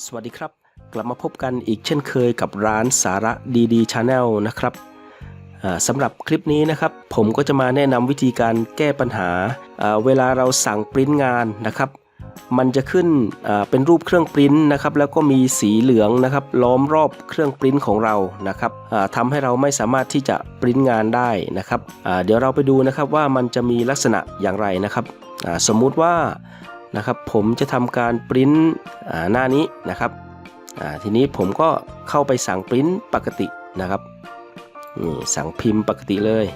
สวัสดีครับ กลับมาพบกันอีกเช่นเคยกับร้านสาระดีๆชาแนลนะครับสำหรับคลิปนี้นะครับผมก็จะมาแนะนำวิธีการแก้ปัญหา เวลาเราสั่งปริ้นงานนะครับ มันจะขึ้นเป็นรูปเครื่องปริ้นนะครับแล้วก็มีสีเหลืองนะครับล้อมรอบเครื่องปริ้นของเรานะครับทำให้เราไม่สามารถที่จะปริ้นงานได้นะครับเดี๋ยวเราไปดูนะครับว่ามันจะมีลักษณะอย่างไรนะครับสมมุติว่า นะครับผมจะทำการปริ้นหน้านี้นะครับทีนี้ผมก็เข้าไปสั่งปริ้นปกตินะครับนี่สั่งพิมพ์ปกติเลย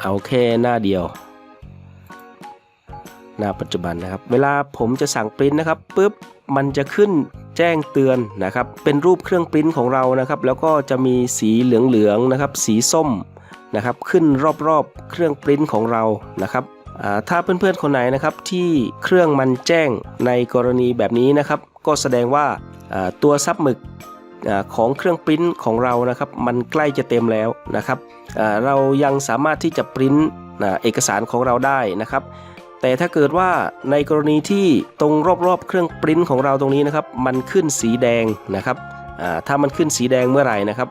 เอาแค่หน้าเดียว หน้าปัจจุบันนะครับ เวลาผมจะสั่งปริ้นนะครับปุ๊บมันจะขึ้นแจ้งเตือนนะครับ เป็นรูปเครื่องปริ้นของเรานะครับ แล้วก็จะมีสีเหลืองๆนะครับ สีส้มนะครับ ขึ้นรอบๆเครื่องปริ้นของเรานะครับ ถ้าเพื่อนๆคนไหนนะครับที่เครื่องมันแจ้งในกรณีแบบนี้นะครับ ก็แสดงว่าตัวซับหมึกอของเครื่องปริ้นของเรานะครับ มันใกล้จะเต็มแล้วนะครับเรายังสามารถที่จะปริ้นเอกสารของเราได้นะครับ แต่ถ้าเกิดว่าในกรณีที่ตรงรอบๆ เครื่องปริ้นของเราตรงนี้นะครับ มันขึ้นสีแดงนะครับถ้ามันขึ้นสีแดงเมื่อไหร่นะครับ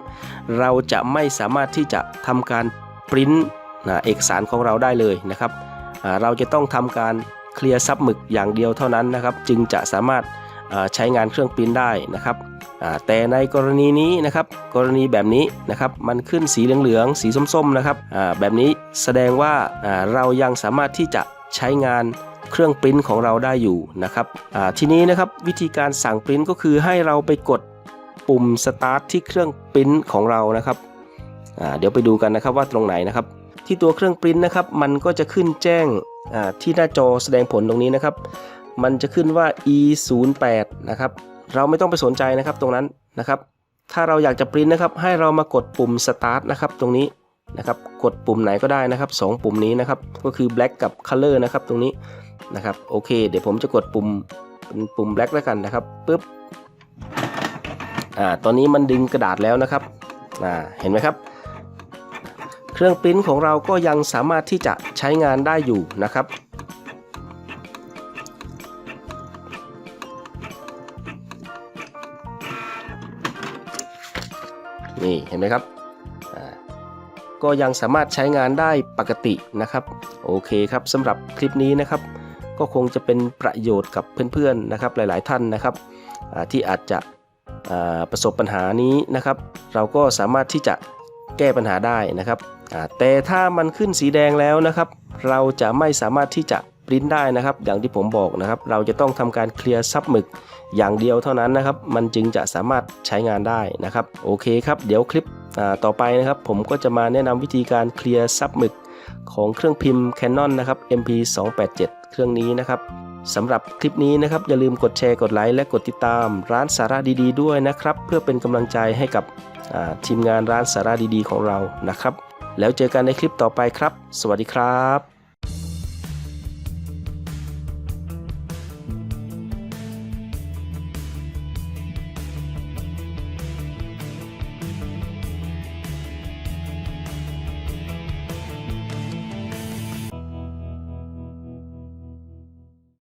เราจะไม่สามารถที่จะทำการปริ้นเอกสารของเราได้เลยนะครับ เราจะต้องทำการเคลียร์ซับหมึกอย่างเดียวเท่านั้นนะครับ จึงจะสามารถใช้งานเครื่องปริ้นได้นะครับแต่ในกรณีนี้นะครับกรณีแบบนี้นะครับมันขึ้นสีเหลืองๆสีส้มๆนะครับแบบนี้แสดงว่าเรายังสามารถที่จะใช้งานเครื่องปริ้นของเราได้อยู่นะครับทีนี้นะครับวิธีการสั่งปริ้นก็คือให้เราไปกดปุ่มสตาร์ทที่เครื่องปริ้นของเรานะครับเดี๋ยวไปดูกันนะครับว่าตรงไหนนะครับ ที่ตัวเครื่องปริ้นนะครับ มันก็จะขึ้นแจ้งที่หน้าจอแสดงผลตรงนี้นะครับ มันจะขึ้นว่า e 0 8นะครับ เราไม่ต้องไปสนใจนะครับตรงนั้นนะครับ ถ้าเราอยากจะปริ้นนะครับ ให้เรามากดปุ่ม start นะครับ ตรงนี้นะครับ กดปุ่มไหนก็ได้นะครับสองปุ่มนี้นะครับ ก็คือ black กับ color นะครับตรงนี้นะครับ โอเค เดี๋ยวผมจะกดปุ่มเป็นปุ่ม black แล้วกันนะครับปึ๊บ อ่า ตอนนี้มันดึงกระดาษแล้วนะครับ อ่า เห็นไหมครับ เครื่องปริ้นของเราก็ยังสามารถที่จะใช้งานได้อยู่นะครับ นี่เห็นไหมครับก็ยังสามารถใช้งานได้ปกตินะครับ โอเคครับสำหรับคลิปนี้นะครับ ก็คงจะเป็นประโยชน์กับเพื่อนๆนะครับหลายๆท่านนะครับที่อาจจะประสบปัญหานี้นะครับ เราก็สามารถที่จะแก้ปัญหาได้นะครับ แต่ถ้ามันขึ้นสีแดงแล้วนะครับ เราจะไม่สามารถที่จะปริ้นได้นะครับ อย่างที่ผมบอกนะครับ เราจะต้องทำการเคลียร์ซับหมึกอย่างเดียวเท่านั้นนะครับ มันจึงจะสามารถใช้งานได้นะครับ โอเคครับ เดี๋ยวคลิปต่อไปนะครับ ผมก็จะมาแนะนำวิธีการเคลียร์ซับหมึกของเครื่องพิมพ์ Canon นะครับ MP 2 8 7 เครื่องนี้นะครับสำหรับคลิปนี้นะครับ อย่าลืมกดแชร์กดไลค์และกดติดตามร้านสาระดีๆ ด้วยนะครับ เพื่อเป็นกำลังใจให้กับทีมงานร้านสาระดีๆ ของเรานะครับ แล้วเจอกันในคลิปต่อไปครับ สวัสดีครับ